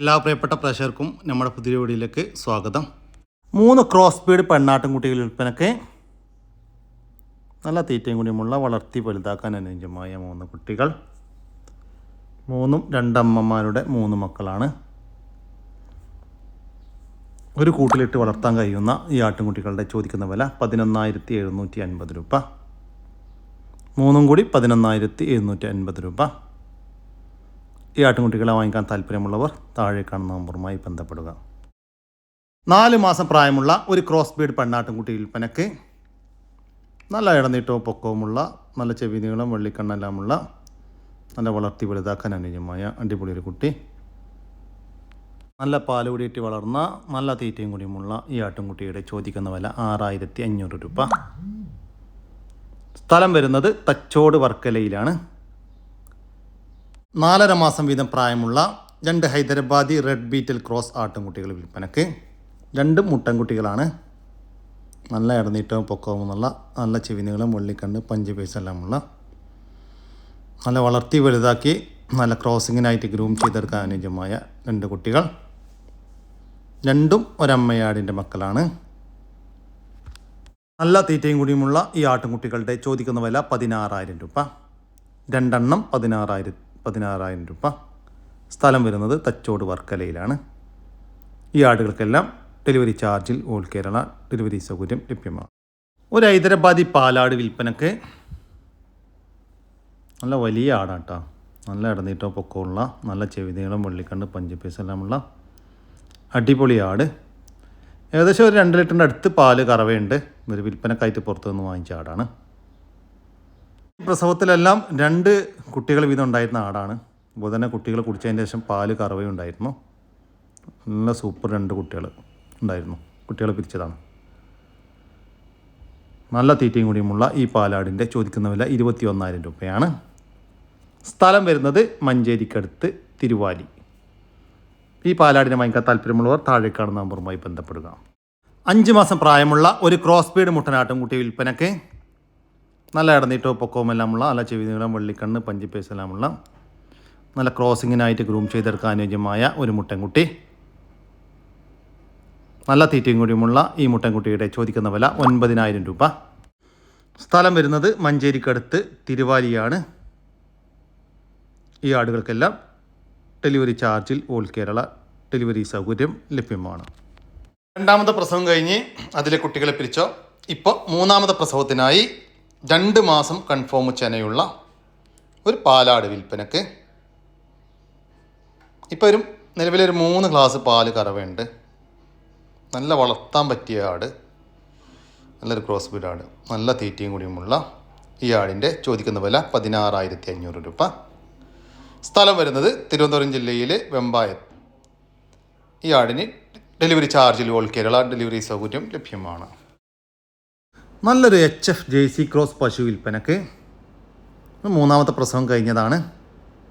എല്ലാ പ്രിയപ്പെട്ട പ്രേക്ഷകർക്കും നമ്മുടെ പുതിയ വീഡിയോയിലേക്ക് സ്വാഗതം. മൂന്ന് ക്രോസ് സ്പീഡ് പെണ്ണാട്ടുംകുട്ടികൾ വിൽപ്പനക്ക് നല്ല തീറ്റയും കൂടിയുമുള്ള വളർത്തി വലുതാക്കാൻ അനുയോജ്യമായ മൂന്ന് കുട്ടികൾ. മൂന്നും രണ്ടമ്മമാരുടെ മൂന്ന് മക്കളാണ്. ഒരു കൂട്ടിലിട്ട് വളർത്താൻ കഴിയുന്ന ഈ ആട്ടിൻകുട്ടികളുടെ ചോദിക്കുന്ന വില പതിനൊന്നായിരത്തി എഴുന്നൂറ്റി അൻപത് രൂപ. മൂന്നും കൂടി പതിനൊന്നായിരത്തി എഴുന്നൂറ്റി അൻപത് രൂപ. ഈ ആട്ടിൻകുട്ടികളെ വാങ്ങിക്കാൻ താല്പര്യമുള്ളവർ താഴെ കാണുന്ന നമ്പറുമായി ബന്ധപ്പെടുക. നാല് മാസം പ്രായമുള്ള ഒരു ക്രോസ് ബീഡ് പെണ്ണാട്ടിൻകുട്ടി വിൽപ്പനയ്ക്ക് നല്ല ഇടനീട്ടവും പൊക്കവുമുള്ള നല്ല ചെവി നീളം വെള്ളിക്കണ്ണെല്ലാമുള്ള നല്ല വളർത്തി വലുതാക്കാൻ അനുയോജ്യമായ അടിപൊളി ഒരു കുട്ടി. നല്ല പാൽ കൂടിയിട്ട് വളർന്ന നല്ല തീറ്റയും കൂടിയുമുള്ള ഈ ആട്ടിൻകുട്ടിയുടെ ചോദിക്കുന്ന വില ആറായിരത്തി അഞ്ഞൂറ് രൂപ. സ്ഥലം വരുന്നത് തച്ചോട് വർക്കലയിലാണ്. നാലര മാസം വീതം പ്രായമുള്ള രണ്ട് ഹൈദരാബാദി റെഡ് ബീറ്റൽ ക്രോസ് ആട്ടിൻകുട്ടികൾ വിൽപ്പനക്ക് രണ്ട് മുട്ടൻകുട്ടികളാണ്. നല്ല ഇടനീട്ടവും പൊക്കവും എന്നുള്ള നല്ല ചെവിനുകളും വെള്ളിക്കണ്ണ് പഞ്ച് പൈസ എല്ലാമുള്ള. നല്ല വളർത്തി വലുതാക്കി നല്ല ക്രോസിങ്ങിനായിട്ട് ഗ്രൂം ചെയ്തെടുക്കാൻ അനുയോജ്യമായ രണ്ട് കുട്ടികൾ. രണ്ടും ഒരമ്മയാടിന്റെ മക്കളാണ്. നല്ല തീറ്റയും കൂടിയുമുള്ള ഈ ആട്ടുംകുട്ടികളുടെ ചോദിക്കുന്ന വില പതിനാറായിരം രൂപ. രണ്ടെണ്ണം പതിനാറായിരം പതിനാറായിരം രൂപ. സ്ഥലം വരുന്നത് തച്ചോട് വർക്കലയിലാണ്. ഈ ആടുകൾക്കെല്ലാം ഡെലിവറി ചാർജിൽ ഓൾ കേരള ഡെലിവറി സൗകര്യം ലഭ്യമാണ്. ഒരു ഹൈദരാബാദി പാലാട് വിൽപ്പനക്ക് നല്ല വലിയ ആടാണ് കേട്ടോ നല്ല ഇടനീട്ടോ പൊക്കമുള്ള നല്ല ചെവിതീളം വെള്ളിക്കണ്ണ് പഞ്ചപ്പീസെല്ലാമുള്ള അടിപൊളി ആട്. ഏകദേശം ഒരു രണ്ട് ലിറ്ററിന്റെ അടുത്ത് പാൽ കറവയുണ്ട്. ഒരു വിൽപ്പനക്കായിട്ട് പുറത്തു നിന്ന് വാങ്ങിച്ച ആടാണ്. പ്രസവത്തിലെല്ലാം രണ്ട് കുട്ടികൾ വീതം ഉണ്ടായിരുന്ന ആടാണ്. അപ്പോൾ തന്നെ കുട്ടികൾ കുടിച്ചതിന് ശേഷം പാൽ കറവയും ഉണ്ടായിരുന്നു. നല്ല സൂപ്പർ രണ്ട് കുട്ടികൾ ഉണ്ടായിരുന്നു. കുട്ടികളെ പിരിച്ചതാണ്. നല്ല തീറ്റയും കൂടിയുമുള്ള ഈ പാലാടിന്റെ ചോദിക്കുന്ന വില ഇരുപത്തി ഒന്നായിരം രൂപയാണ്. സ്ഥലം വരുന്നത് മഞ്ചേരിക്കടുത്ത് തിരുവാലി. ഈ പാലാടിനെ വാങ്ങിക്കാൻ താല്പര്യമുള്ളവർ താഴെ കാണുന്ന നമ്പറുമായി ബന്ധപ്പെടുക. അഞ്ച് മാസം പ്രായമുള്ള ഒരു ക്രോസ് ബീഡ് മുട്ടനാട്ടും കുട്ടി വിൽപ്പനക്ക് നല്ല ഇടനീട്ടോ പൊക്കവുമെല്ലാമുള്ള നല്ല ചെവിനീളം വെള്ളിക്കണ്ണ് പഞ്ചിപ്പേസെല്ലാമുള്ള നല്ല ക്രോസിങ്ങിനായിട്ട് ഗ്രൂം ചെയ്തെടുക്കാൻ അനുയോജ്യമായ ഒരു മുട്ടൻകുട്ടി. നല്ല തീറ്റയും കൂടിയുമുള്ള ഈ മുട്ടൻകുട്ടിയുടെ ചോദിക്കുന്ന വില ഒൻപതിനായിരം രൂപ. സ്ഥലം വരുന്നത് മഞ്ചേരിക്കടുത്ത് തിരുവാലിയാണ്. ഈ ആടുകൾക്കെല്ലാം ഡെലിവറി ചാർജിൽ ഓൾ കേരള ഡെലിവറി സൗകര്യം ലഭ്യമാണ്. രണ്ടാമത്തെ പ്രസവം കഴിഞ്ഞ് അതിലെ കുട്ടികളെ പിരിച്ചോ. ഇപ്പോൾ മൂന്നാമത്തെ പ്രസവത്തിനായി രണ്ട് മാസം കൺഫേം ചെനയുള്ള ഒരു പാലാട് വിൽപ്പനക്ക്. ഇപ്പോൾ ഒരു നിലവിലൊരു മൂന്ന് ഗ്ലാസ് പാൽ കറവയുണ്ട്. നല്ല വളർത്താൻ പറ്റിയ ആട്. നല്ലൊരു ക്രോസ് ബീഡ് ആട്. നല്ല തീറ്റയും കൂടിയുമുള്ള ഈ ആടിന്റെ ചോദിക്കുന്ന വില പതിനാറായിരത്തി അഞ്ഞൂറ് രൂപ. സ്ഥലം വരുന്നത് തിരുവനന്തപുരം ജില്ലയിലെ വെമ്പായം. ഈ ആടിന് ഡെലിവറി ചാർജിൽ ഓൾ കേരള ഡെലിവറി സൗകര്യം ലഭ്യമാണ്. നല്ലൊരു H F J C cross പശു വിൽപ്പനക്ക്. മൂന്നാമത്തെ പ്രസവം കഴിഞ്ഞതാണ്.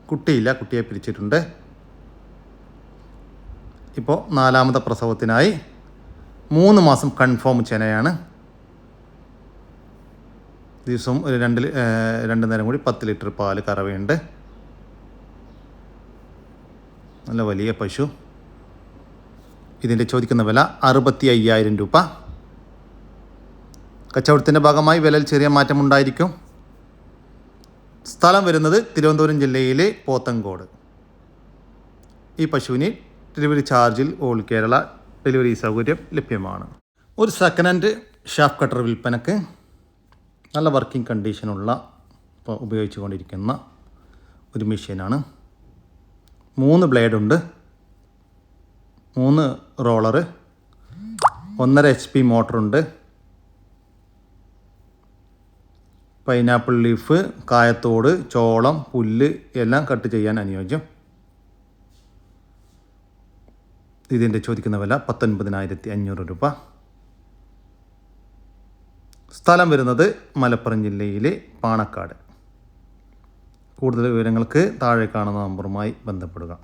കുട്ടിയില്ല കുട്ടിയെ പിരിച്ചിട്ടുണ്ട്. ഇപ്പോൾ നാലാമത്തെ പ്രസവത്തിനായി മൂന്ന് മാസം കൺഫേം ചെനയാണ് ദിവസവും ഒരു രണ്ട് രണ്ട് നേരം കൂടി പത്ത് ലിറ്റർ പാൽ കറവയുണ്ട്. നല്ല വലിയ പശു. ഇതിന്റെ ചോദിക്കുന്ന വില അറുപത്തി അയ്യായിരം രൂപ. കച്ചവടത്തിന്റെ ഭാഗമായി വിലയിൽ ചെറിയ മാറ്റമുണ്ടായിരിക്കും. സ്ഥലം വരുന്നത് തിരുവനന്തപുരം ജില്ലയിലെ പോത്തങ്കോട്. ഈ പശുവിന് ഡെലിവറി ചാർജിൽ ഓൾ കേരള ഡെലിവറി സൗകര്യം ലഭ്യമാണ്. ഒരു സെക്കൻഡ് ഹാൻഡ് ഷാഫ് കട്ടർ വിൽപ്പനക്ക് നല്ല വർക്കിംഗ് കണ്ടീഷനുള്ള ഇപ്പോൾ ഉപയോഗിച്ചുകൊണ്ടിരിക്കുന്ന ഒരു മെഷീനാണ് മൂന്ന് ബ്ലേഡുണ്ട് മൂന്ന് റോളറ് ഒന്നര എച്ച് പി മോട്ടറുണ്ട് പൈനാപ്പിൾ ലീഫ് കായത്തോട് ചോളം പുല്ല് എല്ലാം കട്ട് ചെയ്യാൻ അനുയോജ്യം. ഇതിന്റെ ചോദിക്കുന്ന വില പത്തൊൻപതിനായിരത്തി അഞ്ഞൂറ് രൂപ. സ്ഥലം വരുന്നത് മലപ്പുറം ജില്ലയിലെ പാണക്കാട്. കൂടുതൽ വിവരങ്ങൾക്ക് താഴെ കാണുന്ന നമ്പറുമായി ബന്ധപ്പെടുക.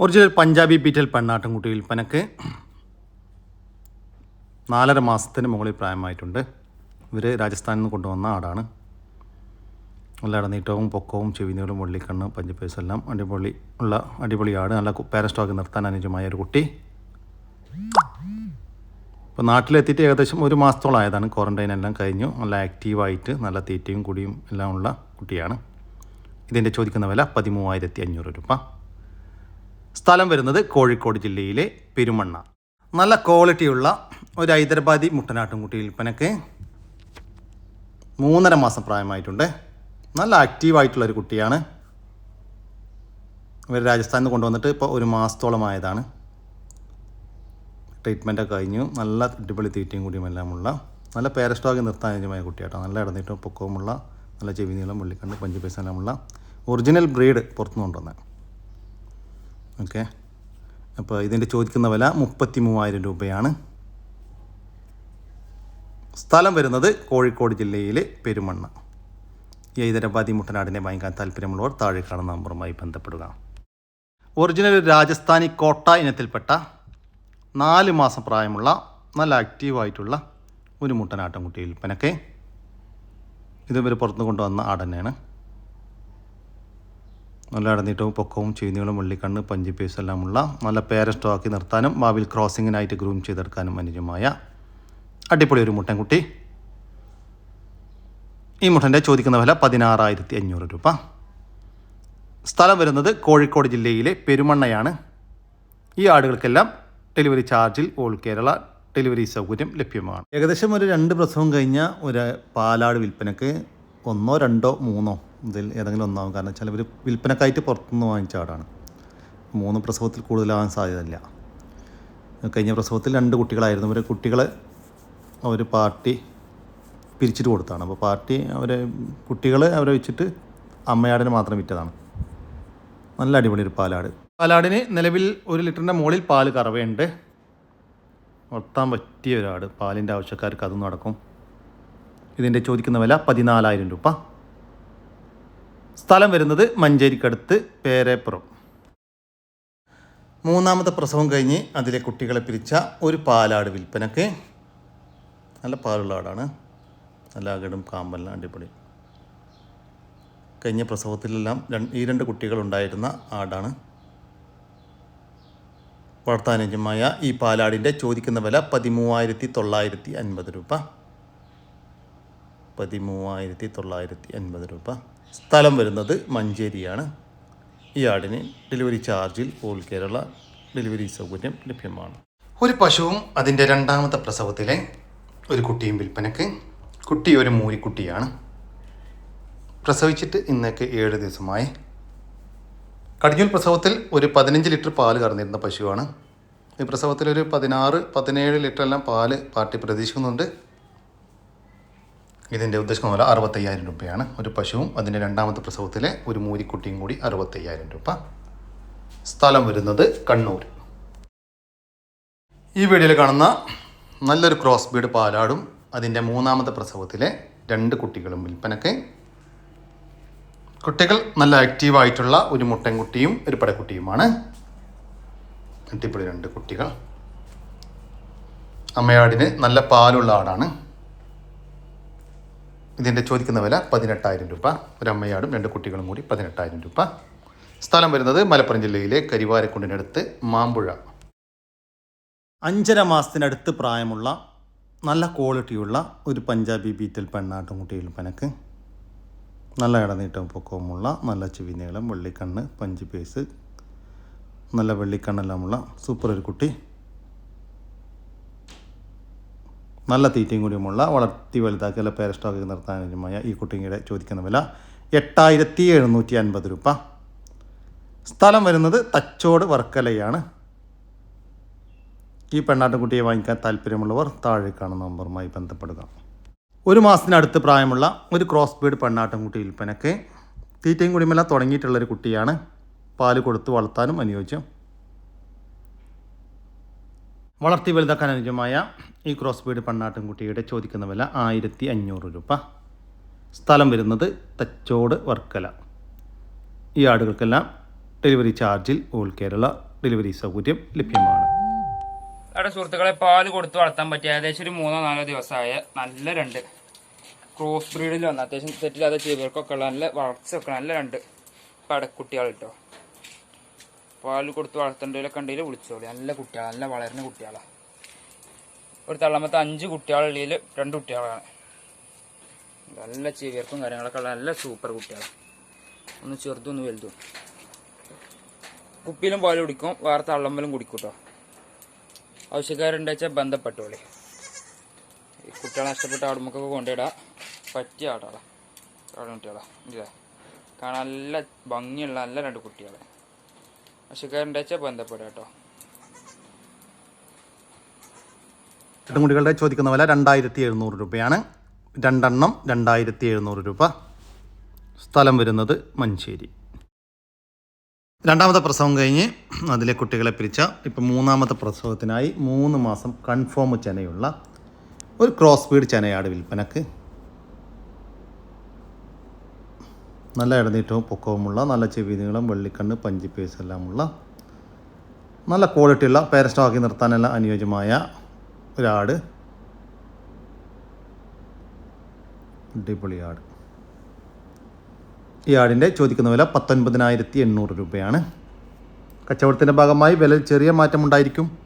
ഒറിജിനൽ പഞ്ചാബി ബീറ്റൽ പെണ്ണാട്ടുംകുട്ടി വിൽപ്പനക്ക് നാലര മാസത്തിന് മുകളിൽ പ്രായമായിട്ടുണ്ട്. ഇവർ രാജസ്ഥാനിൽ നിന്ന് കൊണ്ടുവന്ന ആടാണ്. നല്ല ഇടനീട്ടവും പൊക്കവും ചെവിനീളും വള്ളിക്കണ്ണ് പഞ്ചപ്പേസ് എല്ലാം അടിപൊളി ഉള്ള അടിപൊളി ആട്. നല്ല പാരസ്റ്റോക്ക് നിർത്താൻ അനുജമായ ഒരു കുട്ടി. ഇപ്പോൾ നാട്ടിലെത്തിയിട്ട് ഏകദേശം ഒരു മാസത്തോളം ആയതാണ്. ക്വാറന്റൈൻ എല്ലാം കഴിഞ്ഞു. നല്ല ആക്റ്റീവായിട്ട് നല്ല തീറ്റയും കുടിയും എല്ലാം ഉള്ള കുട്ടിയാണ്. ഇതിന്റെ ചോദിക്കുന്ന വില പതിമൂവായിരത്തി അഞ്ഞൂറ് രൂപ. സ്ഥലം വരുന്നത് കോഴിക്കോട് ജില്ലയിലെ പെരുമണ്ണ. നല്ല ക്വാളിറ്റിയുള്ള ഒരു ഹൈദരാബാദി മുട്ടനാട്ടുംകുട്ടി വിൽപ്പനക്ക്. മൂന്നര മാസം പ്രായമായിട്ടുണ്ട്. നല്ല ആക്റ്റീവായിട്ടുള്ള ഒരു കുട്ടിയാണ്. ഇവർ രാജസ്ഥാനിൽ നിന്ന് കൊണ്ടുവന്നിട്ട് ഇപ്പോൾ ഒരു മാസത്തോളമായതാണ് ട്രീറ്റ്മെന്റൊക്കെ കഴിഞ്ഞു. നല്ല അടിപൊളി തീറ്റയും കൂടിയും എല്ലാമുള്ള നല്ല പാരസ്റ്റോക്ക് നിർത്താൻ അനുജമായ കുട്ടിയാട്ടോ. നല്ല ഇടന്നിട്ടും പൊക്കവുമുള്ള നല്ല ചെവി നീളം വെള്ളിക്കണ്ട് പഞ്ച് പൈസ എല്ലാമുള്ള ഒറിജിനൽ ബ്രീഡ് പുറത്തുനിന്ന് കൊണ്ടുവന്നത് ഓക്കെ അപ്പോൾ ഇതിന്റെ ചോദിക്കുന്ന വില മുപ്പത്തി മൂവായിരം രൂപയാണ്. സ്ഥലം വരുന്നത് കോഴിക്കോട് ജില്ലയിലെ പെരുമണ്ണ. ഈ ഹൈദരാബാദി മുട്ടനാടിനെ വാങ്ങിക്കാൻ താല്പര്യമുള്ളവർ താഴെ കാണുന്ന നമ്പറുമായി ബന്ധപ്പെടുക. ഒറിജിനൽ രാജസ്ഥാനി കോട്ട ഇനത്തിൽപ്പെട്ട നാല് മാസം പ്രായമുള്ള നല്ല ആക്റ്റീവായിട്ടുള്ള ഒരു മുട്ടനാട്ടൻകുട്ടി വിൽപ്പനക്ക് ഇതുവരെ പുറത്തുനിന്ന് കൊണ്ടുവന്ന ആട് തന്നെയാണ് നല്ല അടന്നിട്ടവും പൊക്കവും ചീനികളും വെള്ളിക്കണ്ണ് പഞ്ചി പീസ് എല്ലാമുള്ള നല്ല പേരസ്റ്റോക്കി നിർത്താനും ഭാവിയിൽ ക്രോസിങ്ങിനായിട്ട് ഗ്രൂം ചെയ്തെടുക്കാനും അനുയോജ്യമായ അടിപൊളി ഒരു മുട്ടൻകുട്ടി ഈ മുട്ടന്റെ ചോദിക്കുന്ന വില പതിനാറായിരത്തി അഞ്ഞൂറ് രൂപ. സ്ഥലം വരുന്നത് കോഴിക്കോട് ജില്ലയിലെ പെരുമണ്ണയാണ്. ഈ ആടുകൾക്കെല്ലാം ഡെലിവറി ചാർജിൽ ഓൾ കേരള ഡെലിവറി സൗകര്യം ലഭ്യമാണ്. ഏകദേശം ഒരു രണ്ട് പ്രസവം കഴിഞ്ഞ ഒരു പാലാട് വിൽപ്പനക്ക് ഒന്നോ രണ്ടോ മൂന്നോ ഇതിൽ ഏതെങ്കിലും ഒന്നാവും. കാരണം വെച്ചാൽ ഇവർ വിൽപ്പനക്കായിട്ട് പുറത്തുനിന്ന് വാങ്ങിച്ച ആടാണ്. മൂന്ന് പ്രസവത്തിൽ കൂടുതലാവാൻ സാധ്യതയില്ല. കഴിഞ്ഞ പ്രസവത്തിൽ രണ്ട് കുട്ടികളായിരുന്നു. ഇവർ കുട്ടികളെ അവർ പാർട്ടി പിരിച്ചിട്ട് കൊടുത്താണ്. അപ്പോൾ പാർട്ടി അവരെ കുട്ടികളെ അവരെ വെച്ചിട്ട് അമ്മയാടിന് മാത്രം വിറ്റതാണ്. നല്ല അടിപൊളി ഒരു പാലാട്. പാലാടിന് നിലവിൽ ഒരു ലിറ്ററിന്റെ മുകളിൽ പാൽ കറവയുണ്ട്. വളർത്താൻ പറ്റിയ ഒരാട്. പാലിന്റെ ആവശ്യക്കാർക്ക് അതും നടക്കും. ഇതിന്റെ ചോദിക്കുന്ന വില പതിനാലായിരം രൂപ. സ്ഥലം വരുന്നത് മഞ്ചേരിക്കടുത്ത് പേരേപ്പുറം. മൂന്നാമത്തെ പ്രസവം കഴിഞ്ഞ് അതിലെ കുട്ടികളെ പിരിച്ച ഒരു പാലാട് വിൽപ്പനക്ക് നല്ല പാലുള്ള ആടാണ്. നല്ല അകടും കാമ്പെല്ലാം അടിപൊളി. കഴിഞ്ഞ പ്രസവത്തിലെല്ലാം ഈ രണ്ട് കുട്ടികളുണ്ടായിരുന്ന ആടാണ്. വളർത്താനുജമായ ഈ പാലാടിന്റെ ചോദിക്കുന്ന വില പതിമൂവായിരത്തി തൊള്ളായിരത്തി അൻപത് രൂപ. പതിമൂവായിരത്തി തൊള്ളായിരത്തി അൻപത് രൂപ. സ്ഥലം വരുന്നത് മഞ്ചേരിയാണ്. ഈ ആടിന് ഡെലിവറി ചാർജിൽ ഓൾ കേരള ഡെലിവറി സൗകര്യം ലഭ്യമാണ്. ഒരു പശുവും അതിന്റെ രണ്ടാമത്തെ പ്രസവത്തിലെ ഒരു കുട്ടിയും വിൽപ്പനക്ക് കുട്ടി ഒരു മൂരിക്കുട്ടിയാണ് പ്രസവിച്ചിട്ട് ഇന്നേക്ക് ഏഴ് ദിവസമായി. കടിഞ്ഞൂൽ പ്രസവത്തിൽ ഒരു പതിനഞ്ച് ലിറ്റർ പാൽ കറന്നിരുന്ന പശുവാണ്. ഈ പ്രസവത്തിൽ ഒരു പതിനാറ് പതിനേഴ് ലിറ്റർ എല്ലാം പാൽ പാർട്ടി പ്രതീക്ഷിക്കുന്നുണ്ട്. ഇതിന്റെ ഉദ്ദേശം പോലെ അറുപത്തയ്യായിരം രൂപയാണ് ഒരു പശുവും. അതിന്റെ രണ്ടാമത്തെ പ്രസവത്തിലെ ഒരു മൂരിക്കുട്ടിയും കൂടി അറുപത്തയ്യായിരം രൂപ. സ്ഥലം വരുന്നത് കണ്ണൂർ ഈ വീഡിയോയിൽ കാണുന്ന നല്ലൊരു ക്രോസ് ബീഡ് പാലാടും. അതിന്റെ മൂന്നാമത്തെ പ്രസവത്തിലെ രണ്ട് കുട്ടികളും വിൽപ്പനക്ക്. കുട്ടികൾ നല്ല ആക്റ്റീവായിട്ടുള്ള ഒരു മുട്ടൻകുട്ടിയും ഒരു പടക്കുട്ടിയുമാണ് അടിപൊളി രണ്ട് കുട്ടികൾ. അമ്മയാടിന് നല്ല പാലുള്ള ആടാണ്. ഇതിന്റെ ചോദിക്കുന്ന വില പതിനെട്ടായിരം രൂപ. ഒരു അമ്മയാടും രണ്ട് കുട്ടികളും കൂടി പതിനെട്ടായിരം രൂപ. സ്ഥലം വരുന്നത് മലപ്പുറം ജില്ലയിലെ കരിവാരക്കുണ്ടിനടുത്ത് മാമ്പുഴ അഞ്ചര മാസത്തിനടുത്ത് പ്രായമുള്ള നല്ല ക്വാളിറ്റിയുള്ള ഒരു പഞ്ചാബി ബീറ്റൽ പെണ്ണാട്ടുംകുട്ടി പനക്ക് നല്ല ഇടനീട്ടവും പൊക്കവുമുള്ള നല്ല ചെവി നീളം വെള്ളിക്കണ്ണ് പഞ്ച് പേസ് നല്ല വെള്ളിക്കണ്ണെല്ലാമുള്ള സൂപ്പർ ഒരു കുട്ടി നല്ല തീറ്റയും കൂടിയുമുള്ള വളർത്തി വലുതാക്കി അല്ല പേരസ്റ്റോക്ക് നിർത്താനുമായ ഈ കുട്ടിയുടെ ചോദിക്കുന്ന വില എട്ടായിരത്തി എഴുന്നൂറ്റി അൻപത് രൂപ. സ്ഥലം വരുന്നത് തച്ചോട് വർക്കലയാണ്. ഈ പെണ്ണാട്ടുകുട്ടിയെ വാങ്ങിക്കാൻ താല്പര്യമുള്ളവർ താഴെ കാണുന്ന നമ്പറുമായി ബന്ധപ്പെടുക. ഒരു മാസത്തിനടുത്ത് പ്രായമുള്ള ഒരു ക്രോസ് ബീഡ് പെണ്ണാട്ടുംകുട്ടി വിൽപ്പനക്ക് തീറ്റയും കുടിമെല്ലാം തുടങ്ങിയിട്ടുള്ളൊരു കുട്ടിയാണ് പാൽ കൊടുത്ത് വളർത്താനും അനുയോജ്യം. വളർത്തി വലുതാക്കാൻ അനുയോജ്യമായ ഈ ക്രോസ് ബീഡ് പെണ്ണാട്ടുംകുട്ടിയുടെ ചോദിക്കുന്ന വില ആയിരത്തി അഞ്ഞൂറ് രൂപ. സ്ഥലം വരുന്നത് തച്ചോട് വർക്കല. ഈ ആടുകൾക്കെല്ലാം ഡെലിവറി ചാർജിൽ ഓൾ കേരള ഡെലിവറി സൗകര്യം ലഭ്യമാണ്. അവിടെ സുഹൃത്തുക്കളെ പാൽ കൊടുത്ത് വളർത്താൻ പറ്റിയ ഏകദേശം ഒരു മൂന്നോ നാലോ ദിവസമായ നല്ല രണ്ട് ക്രോസ് ബ്രീഡിൽ വന്ന. അത്യാവശ്യം തെറ്റില്ലാതെ ചെയ്തവർക്കൊക്കെ ഉള്ള നല്ല വളർച്ചയൊക്കെ നല്ല രണ്ട് പടക്കുട്ടികൾ കേട്ടോ പാൽ കൊടുത്ത് വളർത്തേണ്ടതിലൊക്കെ ഉണ്ടെങ്കിൽ വിളിച്ചോളി. നല്ല കുട്ടികൾ നല്ല വളരുന്ന കുട്ടികളാണ് ഒരു തള്ളമത്തെ അഞ്ച് കുട്ടികളുള്ളിൽ രണ്ട് കുട്ടികളാണ്. നല്ല ചെവിയർക്കും കാര്യങ്ങളൊക്കെ ഉള്ള നല്ല സൂപ്പർ കുട്ടികളാണ് ഒന്ന് ചെറുതും ഒന്ന് വലുതും. കുപ്പിയിലും പാൽ കുടിക്കും വേറെ തള്ളമ്പലും കുടിക്കും കേട്ടോ ആവശ്യക്കാരുണ്ടെന്ന് വെച്ചാൽ ബന്ധപ്പെട്ടോളി. ഈ കുട്ടികളെ നഷ്ടപ്പെട്ട ആടുമ്പൊക്കെ കൊണ്ടിടാം പറ്റിയ ആടാളാ ആടും കുട്ടികളാ. കാണാൻ നല്ല ഭംഗിയുള്ള നല്ല രണ്ട് കുട്ടികളെ. ആവശ്യക്കാരുണ്ടെന്ന് വെച്ചാൽ ബന്ധപ്പെടുക കേട്ടോ. ആട്ടുംകുട്ടികളുടെ ചോദിക്കുന്ന വില രണ്ടായിരത്തി എഴുന്നൂറ് രൂപയാണ്. രണ്ടെണ്ണം രണ്ടായിരത്തി എഴുന്നൂറ് രൂപ. സ്ഥലം വരുന്നത് മഞ്ചേരി. രണ്ടാമത്തെ പ്രസവം കഴിഞ്ഞ് അതിലെ കുട്ടികളെ പിരിച്ച ഇപ്പം മൂന്നാമത്തെ പ്രസവത്തിനായി മൂന്ന് മാസം കൺഫേം ചെനയുള്ള ഒരു ക്രോസ് ബീഡ് ചെനയാട് വിൽപ്പനക്ക്. നല്ല ഇടനീട്ടവും പൊക്കവുമുള്ള നല്ല ചെവിനീളം വെള്ളിക്കണ്ണ് പഞ്ചിപ്പേസ് എല്ലാമുള്ള നല്ല ക്വാളിറ്റിയുള്ള പേരസ്റ്റോക്കി നിർത്താനെല്ലാം അനുയോജ്യമായ ഒരാട്. അടിപൊളി ആട്. ഈ ആടിന്റെ ചോദിക്കുന്ന വില പത്തൊൻപതിനായിരത്തി എണ്ണൂറ് രൂപയാണ്. കച്ചവടത്തിന്റെ ഭാഗമായി വില ചെറിയ മാറ്റമുണ്ടായിരിക്കും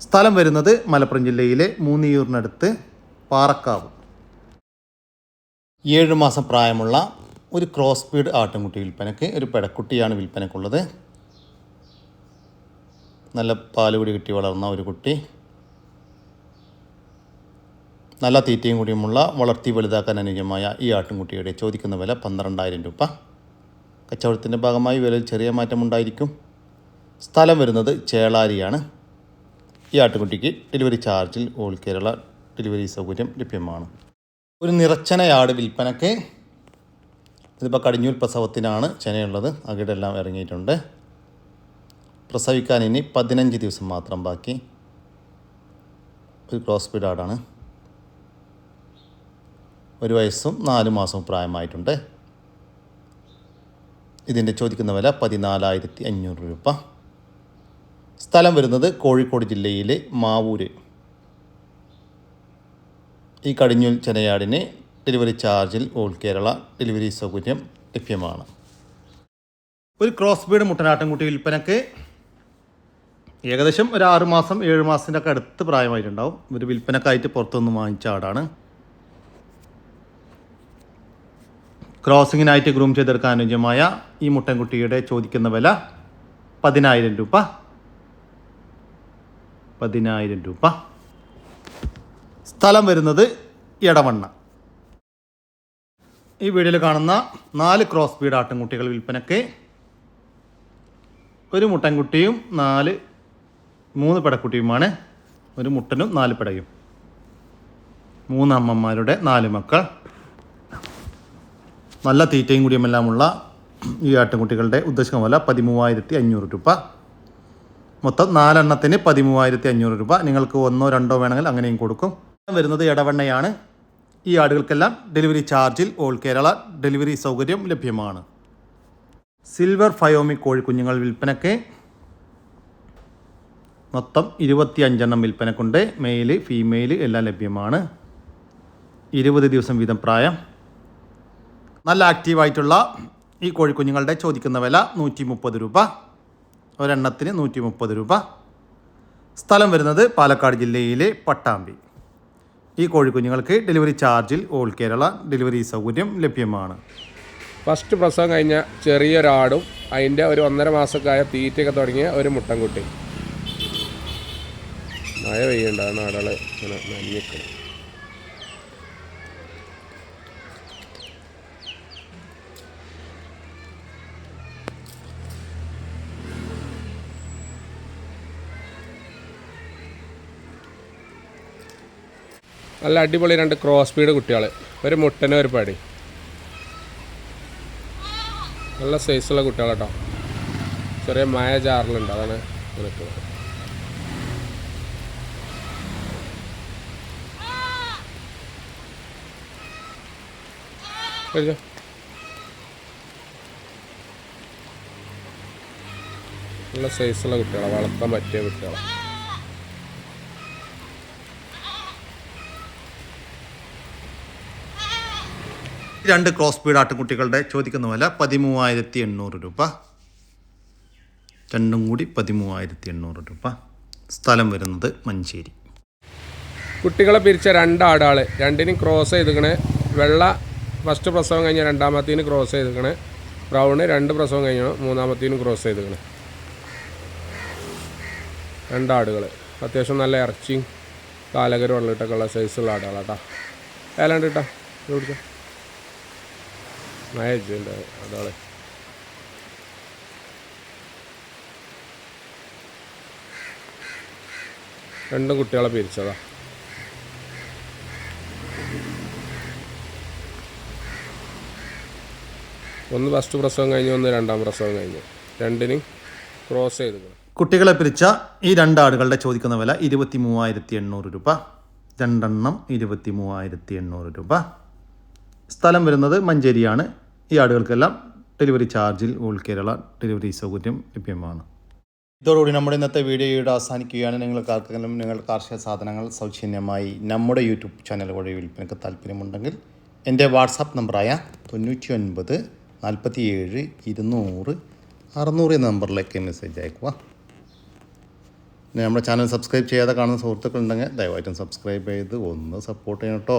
സ്ഥലം വരുന്നത് മലപ്പുറം ജില്ലയിലെ മൂന്നിയൂറിനടുത്ത് പാറക്കാവ്. ഏഴ് മാസം പ്രായമുള്ള ഒരു ക്രോസ് ബീഡ് ആട്ടിൻകുട്ടി വിൽപ്പനയ്ക്ക് ഒരു പെടക്കുട്ടിയാണ് വിൽപ്പനയ്ക്കുള്ളത്. നല്ല പാലുപൊടി കിട്ടി വളർന്ന ഒരു കുട്ടി. നല്ല തീറ്റയും കൂടിയുമുള്ള വളർത്തി വലുതാക്കാൻ അനുയോജ്യമായ ഈ ആട്ടിൻകുട്ടിയുടെ ചോദിക്കുന്ന വില പന്ത്രണ്ടായിരം രൂപ. കച്ചവടത്തിന്റെ ഭാഗമായി വിലയിൽ ചെറിയ മാറ്റമുണ്ടായിരിക്കും സ്ഥലം വരുന്നത് ചേളാരിയാണ്. ഈ ആട്ടുകുട്ടിക്ക് ഡെലിവറി ചാർജിൽ ഓൾ കേരള ഡെലിവറി സൗകര്യം ലഭ്യമാണ്. ഒരു നിറച്ചനയാട് വിൽപ്പനയ്ക്ക് ഇതിപ്പോൾ കടിഞ്ഞൂൽ പ്രസവത്തിനാണ് ചെനയുള്ളത്. അകിടെല്ലാം ഇറങ്ങിയിട്ടുണ്ട്. പ്രസവിക്കാൻ ഇനി പതിനഞ്ച് ദിവസം മാത്രം ബാക്കി. ഒരു ക്രോസ് ബീഡ് ആടാണ് ഒരു വയസ്സും നാല് മാസവും പ്രായമായിട്ടുണ്ട്. ഇതിന്റെ ചോദിക്കുന്ന വില പതിനാലായിരത്തി അഞ്ഞൂറ് രൂപ. സ്ഥലം വരുന്നത് കോഴിക്കോട് ജില്ലയിലെ മാവൂര്. ഈ കടിഞ്ഞൂൽ ചെനയാടിന് ഡെലിവറി ചാർജിൽ ഓൾ കേരള ഡെലിവറി സൗകര്യം ലഭ്യമാണ്. ഒരു ക്രോസ് ബീഡ് മുട്ടനാട്ടിൻകുട്ടി വിൽപ്പനക്ക് ഏകദേശം ഒരു ആറ് മാസം ഏഴ് മാസത്തിന്റെ ഒക്കെ അടുത്ത് പ്രായമായിട്ടുണ്ടാവും. ഒരു വിൽപ്പനക്കായിട്ട് പുറത്തുനിന്ന് വാങ്ങിച്ച ആടാണ്. ക്രോസിങ്ങിനായിട്ട് ഗ്രൂം ചെയ്തെടുക്കാൻ അനുയോജ്യമായ ഈ മുട്ടൻകുട്ടിയുടെ ചോദിക്കുന്ന വില പതിനായിരം രൂപ. പതിനായിരം രൂപ. സ്ഥലം വരുന്നത് എടവണ്ണ. ഈ വീഡിയോയിൽ കാണുന്ന നാല് ക്രോസ് ബീഡ് ആട്ടിൻകുട്ടികൾ വിൽപ്പനയ്ക്ക് ഒരു മുട്ടൻകുട്ടിയും നാല് മൂന്ന് പെടക്കുട്ടിയുമാണ്. ഒരു മുട്ടനും നാല് പെടയും. മൂന്ന് അമ്മമാരുടെ നാല് മക്കൾ. നല്ല തീറ്റയും കൂടിയുമെല്ലാമുള്ള ഈ ആട്ടിൻകുട്ടികളുടെ ഉദ്ദേശിക്കുന്ന വില പതിമൂവായിരത്തി അഞ്ഞൂറ് രൂപ. മൊത്തം നാലെണ്ണത്തിന് പതിമൂവായിരത്തി അഞ്ഞൂറ് രൂപ. നിങ്ങൾക്ക് ഒന്നോ രണ്ടോ വേണമെങ്കിൽ അങ്ങനെയും കൊടുക്കും. വരുന്നത് ഇടവണ്ണയാണ് ഈ ആടുകൾക്കെല്ലാം ഡെലിവറി ചാർജിൽ ഓൾ കേരള ഡെലിവറി സൗകര്യം ലഭ്യമാണ്. സിൽവർ ഫയോമി കോഴിക്കുഞ്ഞുങ്ങൾ വിൽപ്പനയ്ക്ക് മൊത്തം ഇരുപത്തി അഞ്ചെണ്ണം വിൽപ്പനക്കുണ്ട്. മെയിൽ ഫീമെയിൽ എല്ലാം ലഭ്യമാണ്. ഇരുപത് ദിവസം വീതം പ്രായം. നല്ല ആക്റ്റീവായിട്ടുള്ള ഈ കോഴിക്കുഞ്ഞുങ്ങളുടെ ചോദിക്കുന്ന വില നൂറ്റി മുപ്പത് രൂപ. ഒരെണ്ണത്തിന് നൂറ്റി മുപ്പത് രൂപ. സ്ഥലം വരുന്നത് പാലക്കാട് ജില്ലയിലെ പട്ടാമ്പി. ഈ കോഴിക്കുഞ്ഞുങ്ങൾക്ക് ഡെലിവറി ചാർജിൽ ഓൾ കേരള ഡെലിവറി സൗകര്യം ലഭ്യമാണ്. ഫസ്റ്റ് പ്രസവം കഴിഞ്ഞ ചെറിയൊരാടും അതിന്റെ ഒരു ഒന്നര മാസക്കായ തീറ്റയൊക്കെ തുടങ്ങിയ ഒരു മുട്ടൻകുട്ടി മഴ പെയ്യണ്ടാണ് ആടുകൾ നല്ല അടിപൊളി രണ്ട് ക്രോസ് സ്പീഡ് കുട്ടികൾ ഒരു മുട്ടനും ഒരു പടി. നല്ല സൈസുള്ള കുട്ടികൾ കേട്ടോ ചെറിയ മായ ചാറിലുണ്ട് അതാണ് കഴിച്ചോ. നല്ല സൈസുള്ള കുട്ടികളാണ് വളർത്താൻ പറ്റിയ കുട്ടികളാണ് രണ്ട് ക്രോസ് ബീഡ് ആട്ടുംകുട്ടികളുടെ ചോദിക്കുന്ന വില പതിമൂവായിരത്തി എണ്ണൂറ് രൂപ. രണ്ടും കൂടി പതിമൂവായിരത്തി എണ്ണൂറ് രൂപ. സ്ഥലം വരുന്നത് മഞ്ചേരി. കുട്ടികളെ പിരിച്ച രണ്ട് ആടാൾ രണ്ടിനും ക്രോസ് ചെയ്തിക്കണേ വെള്ള ഫസ്റ്റ് പ്രസവം കഴിഞ്ഞ രണ്ടാമത്തേന് ക്രോസ് ചെയ്തിക്കണേ ബ്രൗണ് രണ്ട് പ്രസവം കഴിഞ്ഞു മൂന്നാമത്തേനും ക്രോസ് ചെയ്തിക്കണേ രണ്ടാടുകൾ അത്യാവശ്യം നല്ല ഇറച്ചിയും കാലകരും വെള്ളമിട്ടൊക്കെ ഉള്ള സൈസുള്ള ആടുകളാട്ടാ ഏലാണ്ട് കേട്ടോ ഇത് പിടിച്ചോ ഉണ്ടാവും അതാളെ രണ്ടും കുട്ടികളെ പിരിച്ചതാ. ഒന്ന് ഫസ്റ്റ് പ്രസവം കഴിഞ്ഞു ഒന്ന് രണ്ടാം പ്രസവം കഴിഞ്ഞു. രണ്ടിനും ക്രോസ് ചെയ്തു കുട്ടികളെ പിരിച്ച ഈ രണ്ടാടുകളുടെ ചോദിക്കുന്ന വില ഇരുപത്തി മൂവായിരത്തി എണ്ണൂറ് രൂപ. രണ്ടെണ്ണം ഇരുപത്തി മൂവായിരത്തി എണ്ണൂറ് രൂപ. സ്ഥലം വരുന്നത് മഞ്ചേരിയാണ്. ഈ ആടുകൾക്കെല്ലാം ഡെലിവറി ചാർജിൽ ഓൾ കേരള ഡെലിവറി സൗകര്യം ലഭ്യമാണ്. ഇതോടുകൂടി നമ്മുടെ ഇന്നത്തെ വീഡിയോയുടെ അവസാനിക്കുകയാണ്. നിങ്ങൾക്ക് ആർക്കെങ്കിലും നിങ്ങൾ കാർഷിക സാധനങ്ങൾ സൗജന്യമായി നമ്മുടെ യൂട്യൂബ് ചാനൽ വഴി വിൽപ്പനയ്ക്ക് താല്പര്യമുണ്ടെങ്കിൽ എന്റെ വാട്സാപ്പ് നമ്പറായ തൊണ്ണൂറ്റി ഒൻപത് നാൽപ്പത്തി ഏഴ് ഇരുന്നൂറ് അറുന്നൂറ് എന്ന നമ്പറിലേക്ക് മെസ്സേജ് അയക്കുക. നമ്മുടെ ചാനൽ സബ്സ്ക്രൈബ് ചെയ്യാതെ കാണുന്ന സുഹൃത്തുക്കളുണ്ടെങ്കിൽ ദയവായിട്ടും സബ്സ്ക്രൈബ് ചെയ്ത് ഒന്ന് സപ്പോർട്ട് ചെയ്യണം കേട്ടോ.